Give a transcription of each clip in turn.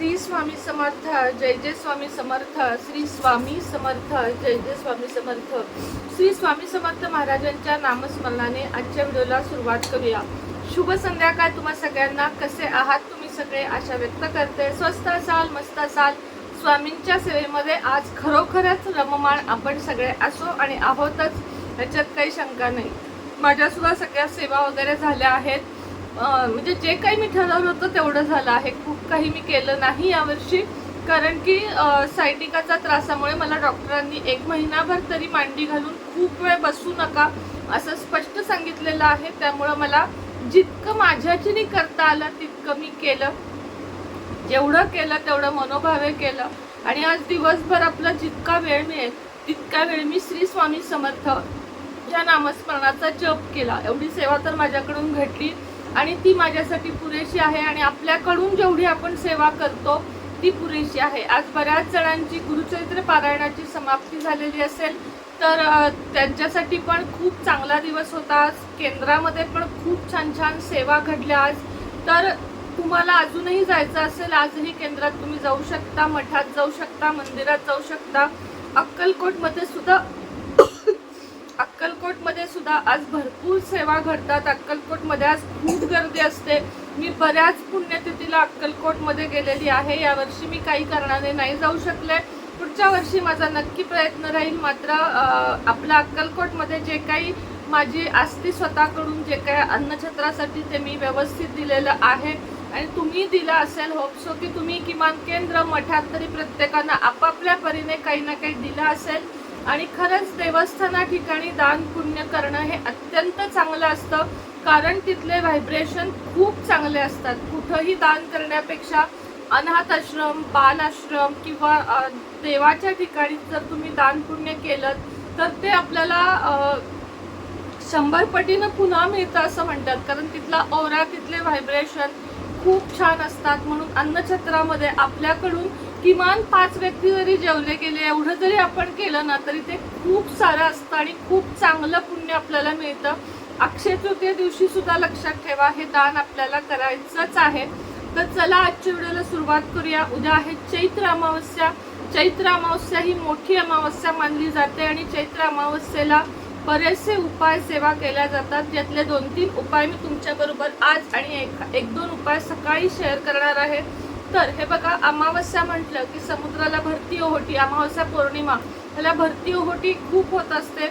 श्री स्वामी समर्थ जय जय स्वामी समर्थ श्री स्वामी समर्थ जय जय स्वामी समर्थ. श्री स्वामी समर्थ महाराजांच्या नामस्मरणाने आजच्या व्हिडिओला सुरुवात करूया. शुभ संध्याकाळ तुम्हा सगळ्यांना. कसे आहात तुम्ही सगळे? आशा व्यक्त करते. स्वस्त असाल मस्त असाल. स्वामींच्या सेवेमध्ये आज खरोखरच रममाण आपण सगळे असो आणि आहोतच याच्यात काही शंका नाही. माझ्यासुद्धा सगळ्या सेवा वगैरे झाल्या आहेत. म्हणजे जे काही मी ठरवलं होतं तेवढं झालं आहे. खूप काही मी केलं नाही यावर्षी. कारण की सायटिकाचा त्रासामुळे मला डॉक्टरांनी एक महिनाभर तरी मांडी घालून खूप वेळ बसू नका असं स्पष्ट सांगितलेलं आहे. त्यामुळं मला जितकं माझ्याच्याने करता आलं तितकं मी केलं. जेवढं केलं तेवढं मनोभावे केलं. आणि आज दिवसभर आपला जितका वेळ मिळेल तितका वेळ मी श्री स्वामी समर्थ या नामस्मरणाचा जप केला. एवढी सेवा तर माझ्याकडून घडली. आणि ती माझ्यासाठी पुरेशी आहे आणि आपल्याकडून जेवढी आपण सेवा करतो ती पुरेशी आहे. आज बऱ्याच जणांची गुरुचरित्र पारायणाची समाप्ती झालेली असेल तर त्यांच्यासाठी पण खूप चांगला दिवस होता. आज केंद्रामध्ये पण खूप छान छान सेवा घडल्या आज. तर तुम्हाला अजूनही जायचं असेल आजही केंद्रात तुम्ही जाऊ शकता मठात जाऊ शकता मंदिरात जाऊ शकता. अक्कलकोटमध्ये सुद्धा अक्कलकोटमध्ये सुद्धा आज भरपूर सेवा घडतात. अक्कलकोटमध्ये आज खूप गर्दी असते. मी बऱ्याच पुण्यतिथीला अक्कलकोटमध्ये गेलेली आहे. यावर्षी मी काही कारणाने नाही जाऊ शकले. पुढच्या वर्षी माझा नक्की प्रयत्न राहील मात्र आपलं आपल्या अक्कलकोटमध्ये जे काही माझी आस्ती स्वतःकडून जे काही अन्नछत्रासाठी ते मी व्यवस्थित दिलेलं आहे. आणि तुम्ही दिलं असेल होपसो की तुम्ही किमान केंद्र मठात तरी प्रत्येकानं आपापल्या परीने काही ना काही दिलं असेल. आणि खरंच देवस्थाना ठिकाणी दान पुण्य करणं हे अत्यंत चांगलं असतं. कारण तिथले व्हायब्रेशन खूप चांगले असतात. कुठंही दान करण्यापेक्षा अनाथ आश्रम बाल आश्रम किंवा देवाच्या ठिकाणी जर तुम्ही दान पुण्य केलं तर ते आपल्याला शंभर पटीनं पुन्हा मिळतं असं म्हणतात. कारण तिथला ओरा तिथले व्हायब्रेशन खूप छान असतात. म्हणून अन्नछत्रामध्ये आपल्याकडून किमान पाच व्यक्ती जरी जेवले गेले एवढं जरी आपण केलं ना तरी ते खूप सारं असतं आणि खूप चांगलं पुण्य आपल्याला मिळतं. अक्षय तृतीय दिवशी सुद्धा लक्षात ठेवा हे दान आपल्याला करायचंच आहे. तर चला आजच्या व्हिडिओला सुरुवात करूया. उद्या आहे चैत्र अमावस्या. चैत्र अमावस्या ही मोठी अमावस्या मानली जाते आणि चैत्र अमावस्येला बरेचसे उपाय सेवा केल्या जातात. ज्यातले दोन तीन उपाय मी तुमच्याबरोबर आज आणि एक एक दोन उपाय सकाळी शेअर करणार आहे. तर हे बघा अमावस्या म्हटलं की समुद्राला भरती ओहोटी अमावस्या पौर्णिमा. ह्याला भरती ओहोटी खूप होत असते.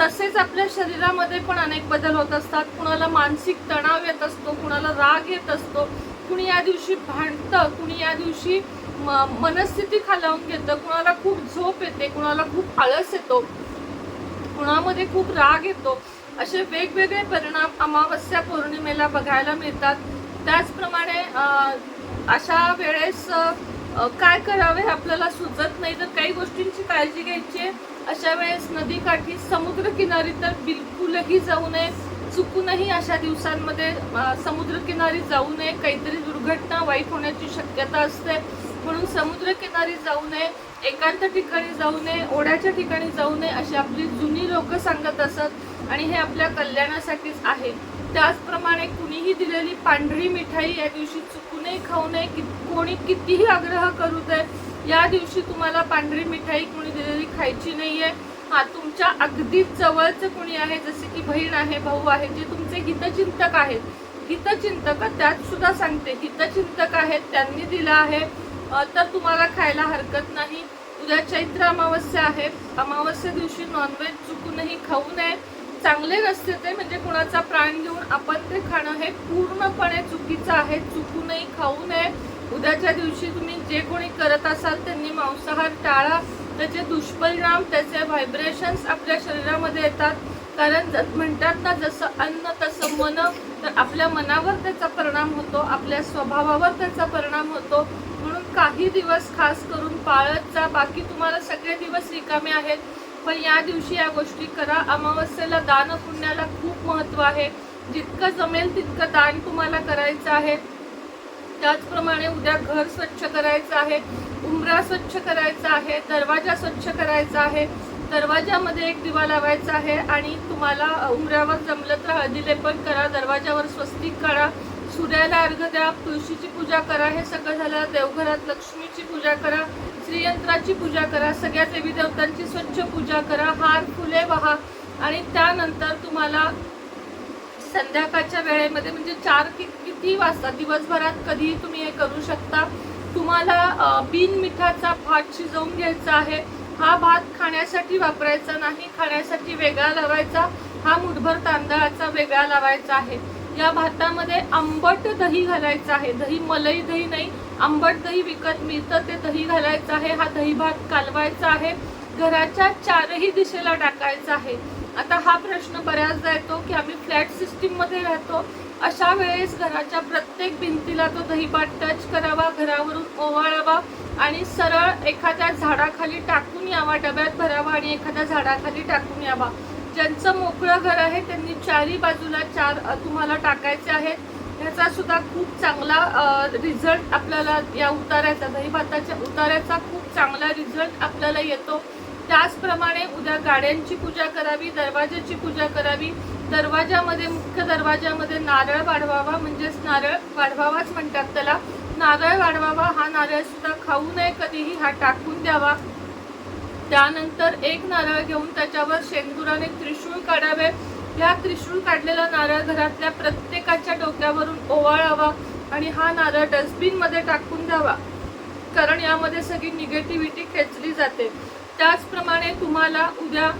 तसेच आपल्या शरीरामध्ये पण अनेक बदल होत असतात. कुणाला मानसिक तणाव येत असतो कुणाला राग येत असतो. कुणी या दिवशी भांडतं कुणी या दिवशी म- मनस्थिती खालावून घेतं कुणाला खूप झोप येते कुणाला खूप आळस येतो कुणामध्ये खूप राग येतो. असे वेगवेगळे परिणाम अमावस्या पौर्णिमेला बघायला मिळतात. त्याचप्रमाणे अशा वेळेस काय करावे हे आपल्याला सुचत नाही. तर काही गोष्टींची काळजी घ्यायची आहे. अशा वेळेस नदीकाठी समुद्रकिनारी तर बिलकुलही जाऊ नये. चुकूनही अशा दिवसांमध्ये समुद्रकिनारी जाऊ नये. काहीतरी दुर्घटना वाईट होण्याची शक्यता असते. म्हणून समुद्रकिनारी जाऊ नये एकांत ठिकाणी जाऊ नये ओढ्याच्या ठिकाणी जाऊ नये अशी आपली जुनी लोक सांगत असत. आणि हे आपल्या कल्याणासाठीच आहे. त्याचप्रमाणे कुणीही दिलेली पांढरी मिठाई या दिवशी चुकूनही खाऊ नये कि कोणी कितीही आग्रह करू दे या दिवशी तुम्हाला पांढरी मिठाई कोणी दिलेली खायची नाही आहे हा तुमच्या अगदी जवळचं कोणी आहे जसे की बहीण आहे भाऊ आहे जे तुमचे हितचिंतक आहेत. हितचिंतक त्यात सुद्धा सांगते हितचिंतक आहेत त्यांनी दिलं आहे. तर तुम्हाला खायला हरकत नाही. उद्या चैत्र अमावस्या आहे. अमावस्या दिवशी नॉनव्हेज चुकूनही खाऊ नये. चांगले रस्ते ते म्हणजे कुणाचा प्राण घेऊन आपण ते खाणं हे पूर्णपणे चुकीचं आहे. चुकूनही खाऊ नये. उद्याच्या दिवशी तुम्ही जे कोणी करत असाल त्यांनी मांसाहार टाळा. त्याचे दुष्परिणाम त्याचे व्हायब्रेशन्स आपल्या शरीरामध्ये येतात. कारण म्हणतात ना जसं अन्न तसं मन तर आपल्या मनावर त्याचा परिणाम होतो. आपल्या स्वभावावर त्याचा परिणाम होतो. म्हणून काही दिवस खास करून पाळत जा. बाकी तुम्हाला सगळे दिवस रिकामे आहेत. पण या दिवशी या गोष्टी करा. अमावस्येला दान पुण्याला खूप महत्त्व आहे. जितकं जमेल तितकं दान तुम्हाला करायचं आहे. त्याचप्रमाणे उद्या घर स्वच्छ करायचं आहे. उंबरा स्वच्छ करायचा आहे. दरवाजा स्वच्छ करायचा आहे. दरवाजामध्ये एक दिवा लावायचा आहे आणि तुम्हाला उंबऱ्यावर जमलं तर हळदीले पण करा दरवाजावर स्वस्तिक काढा सूर्याला अर्घ द्या तुळशीची पूजा करा हे सगळं झालं देवघरात लक्ष्मीची पूजा करा श्रीयंत्राची पूजा करा सगळ्या देवी देवतांची स्वच्छ पूजा करा हार फुले वाहा. आणि त्यानंतर तुम्हाला संध्याकाळच्या वेळेमध्ये म्हणजे चार कि किती वाजता दिवसभरात कधीही तुम्ही हे करू शकता. तुम्हाला बिन मिठाचा भात शिजवून घ्यायचा आहे. हा भात खाण्यासाठी वापरायचा नाही खाण्यासाठी वेगळा लावायचा. हा मुठभर तांदळाचा वेगळा लावायचा आहे. या भातामध्ये आंबट दही घालायचं आहे. दही मलई दही नाही आंबट दही विकत मिळतं ते दही घालायचं आहे. हा दही भात कालवायचा आहे. घराच्या चारही दिशेला टाकायचा आहे. आता हा प्रश्न बऱ्याचदा येतो की आम्ही फ्लॅट सिस्टीममध्ये राहतो. अशा वेळेस घराच्या प्रत्येक भिंतीला तो दहीभात टच करावा घरावरून ओवाळावा आणि सरळ एखाद्या झाडाखाली टाकून यावा डब्यात भरावा आणि एखाद्या झाडाखाली टाकून यावा. ज्यांचं मोकळं घर आहे त्यांनी चारही बाजूला चार तुम्हाला टाकायचे आहेत. ह्याचा सुद्धा खूप चांगला रिझल्ट आपल्याला या उतार्याचा दही भाताच्या उतार्याचा खूप चांगला रिझल्ट आपल्याला येतो. त्याचप्रमाणे उद्या गाड्यांची पूजा करावी दरवाजाची पूजा करावी. दरवाजामध्ये मुख्य दरवाजामध्ये नारळ वाढवावा म्हणजेच नारळ वाढवावाच म्हणतात त्याला. नारळ वाढवावा हा नारळ सुद्धा खाऊ नये कधीही हा टाकून द्यावा. त्यानंतर एक नारळ घेऊन त्याच्यावर शेंदुराने त्रिशूळ काढावे. या त्रिशूळ काढलेला नारळ घरातल्या प्रत्येकाच्या डोक्यावरून ओवाळावा आणि हा नारळ डस्टबिनमध्ये टाकून द्यावा. कारण यामध्ये सगळी निगेटिव्हिटी खेचली जाते. त्याचप्रमाणे तुम्हाला उद्या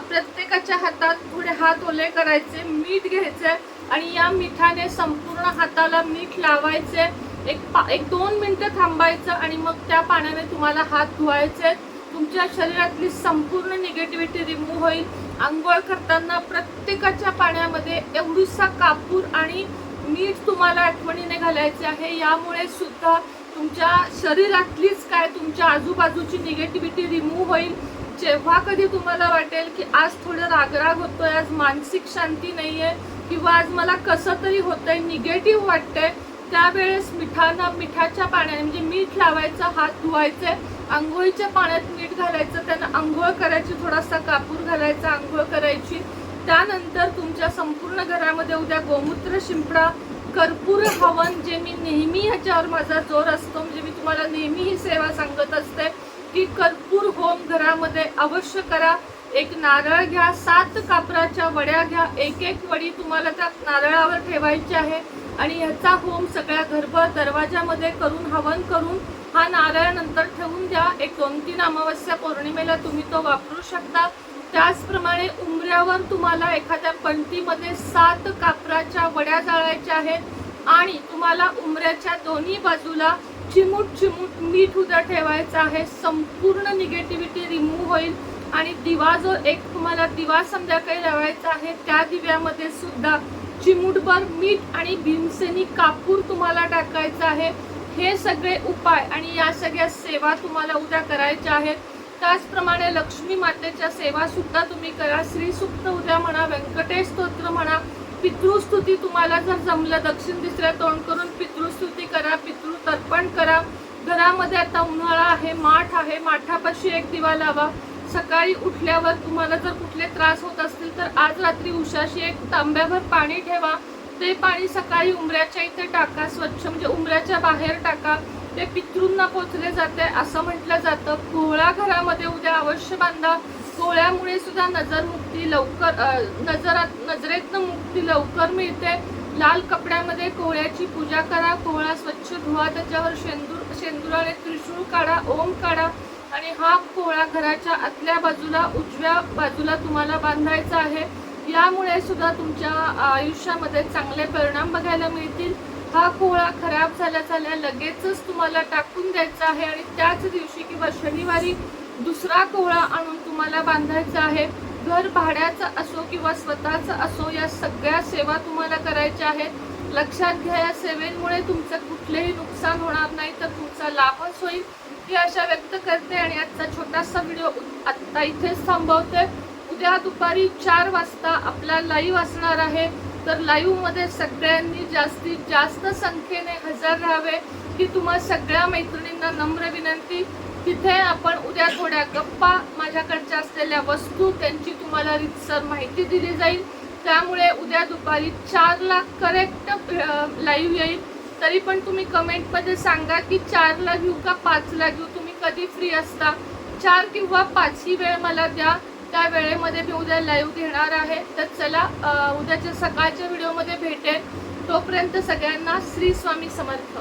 प्रत्येकाच्या हातात पुढे हात ओले करायचे मीठ घ्यायचे आणि या मिठाने संपूर्ण हाताला मीठ लावायचे एक पा एक दोन मिनटं थांबायचं आणि मग त्या पाण्याने तुम्हाला हात धुवायचे तुमच्या शरीरातली संपूर्ण निगेटिव्हिटी रिमूव्ह होईल. आंघोळ करताना प्रत्येकाच्या पाण्यामध्ये एवढीसा कापूर आणि मीठ तुम्हाला आठवणीने घालायचे आहे. यामुळे सुद्धा तुमच्या शरीरातलीच काय तुमच्या आजूबाजूची निगेटिव्हिटी रिमूव्ह होईल. जेव्हा कधी तुम्हाला वाटेल की आज थोडं रागराग होतोय आज मानसिक शांती नाही आहे किंवा आज मला कसं तरी होतंय निगेटिव्ह वाटतंय त्यावेळेस मिठानं मिठाच्या पाण्याने म्हणजे मीठ लावायचं हात धुवायचे आंघोळीच्या पाण्यात मीठ घालायचं त्यांना आंघोळ करायची थोडासा कापूर घालायचा आंघोळ करायची. त्यानंतर तुमच्या संपूर्ण घरामध्ये उद्या गोमूत्र शिंपडा कर्पूर हवन जे मी नेहमी ह्याच्यावर माझा जोर असतो म्हणजे मी तुम्हाला नेहमी ही सेवा सांगत असते की कर्पूर होम घरामध्ये अवश्य करा. एक नारळ घ्या सात कापराच्या वड्या घ्या एक एक वडी तुम्हाला त्या नारळावर ठेवायची आहे. आणि ह्याचा होम सगळ्या घरभर दरवाजामध्ये करून हवन करून हा नारळ नंतर ठेवून द्या. एक दोन तीन अमावस्या पौर्णिमेला तुम्ही तो वापरू शकता. त्याचप्रमाणे उमऱ्यावर तुम्हाला एखाद्या पणतीमध्ये सात कापराच्या वड्या जाळायच्या आहेत आणि तुम्हाला उमऱ्याच्या दोन्ही बाजूला चिमूट चिमूट मीठ उद्या ठेवायचं आहे. संपूर्ण निगेटिव्हिटी रिमूव्ह होईल. आणि दिवा जो एक तुम्हाला दिवा संध्याकाळी लावायचा आहे त्या दिव्यामध्ये सुद्धा चिमूटभर मीठ आणि भीमसेनी कापूर तुम्हाला टाकायचं आहे. हे सगळे उपाय आणि या सगळ्या सेवा तुम्हाला उद्या करायच्या आहेत. त्याचप्रमाणे लक्ष्मी मातेच्या सेवासुद्धा तुम्ही करा. श्रीसुक्त उद्या म्हणा व्यंकटेश स्तोत्र म्हणा पितृस्तुती तुम्हाला जर जमलं दक्षिण दिसऱ्या तोंड करून पितृस्तुती करा पितृ तर्पण करा. घरामध्ये आता उन्हाळा आहे माठ आहे माठापाशी एक दिवा लावा. सकाळी उठल्यावर तुम्हाला जर कुठले त्रास होत असतील तर आज रात्री उशाशी एक तांब्याभर पाणी ठेवा. ते पाणी सकाळी उमऱ्याच्या इथे टाका स्वच्छ म्हणजे उमऱ्याच्या बाहेर टाका. ते पितृंना पोचले जाते असं म्हटलं जातं. कोहळा घरामध्ये उद्या अवश्य बांधा. कोहळ्यामुळे सुद्धा नजर मुक्ती लवकर नजरात नजरेतनं मुक्ती लवकर मिळते. लाल कपड्यामध्ये कोहळ्याची पूजा करा. कोहळा स्वच्छ धुवा त्याच्यावर शेंदूर शेंदुराने त्रिशूळ काढा ओम काढा. आणि हा कोहळा घराच्या आतल्या बाजूला उजव्या बाजूला तुम्हाला बांधायचा आहे. यामुळे सुद्धा तुमच्या आयुष्यामध्ये चांगले परिणाम बघायला मिळतील. हा कोहळा खराब झाल्या झाल्या लगेचच तुम्हाला टाकून द्यायचा आहे आणि त्याच दिवशी किंवा शनिवारी दुसरा कोहळा आणून तुम्हाला बांधायचा आहे. घर भाड्याचा असो किंवा स्वतःचा असो या सगळ्या सेवा तुम्हाला करायच्या आहेत. लक्षात घ्या या सेवेमुळे तुमचं कुठलेही नुकसान होणार नाही तर तुमचा लाभच होईल. ही आशा व्यक्त करते आणि आजचा छोटासा व्हिडिओ आत्ता इथेच थांबवते. उद्या दुपारी चार वाजता आपला लाईव्ह असणार आहे. तर लाईव्हमध्ये सगळ्यांनी जास्तीत जास्त संख्येने हजर राहावे ही तुम्हा सगळ्या मैत्रिणींना नम्र विनंती. तिथे आपण उद्या थोड्या गप्पा माझ्याकडच्या असलेल्या वस्तू त्यांची तुम्हाला रितसर माहिती दिली जाईल. त्यामुळे उद्या दुपारी चारला करेक्ट लाईव्ह येईल. तरी पण तुम्ही कमेंटमध्ये सांगा की चारला घेऊ का पाचला घेऊ? तुम्ही कधी फ्री असता? चार किंवा पाच ही वेळ मला द्या. त्या वेळेमध्ये मी उद्या लाईव्ह घेणार आहे. तर चला उद्याच्या सकाळच्या व्हिडिओमध्ये भेटेल तोपर्यंत सगळ्यांना श्री स्वामी समर्थ.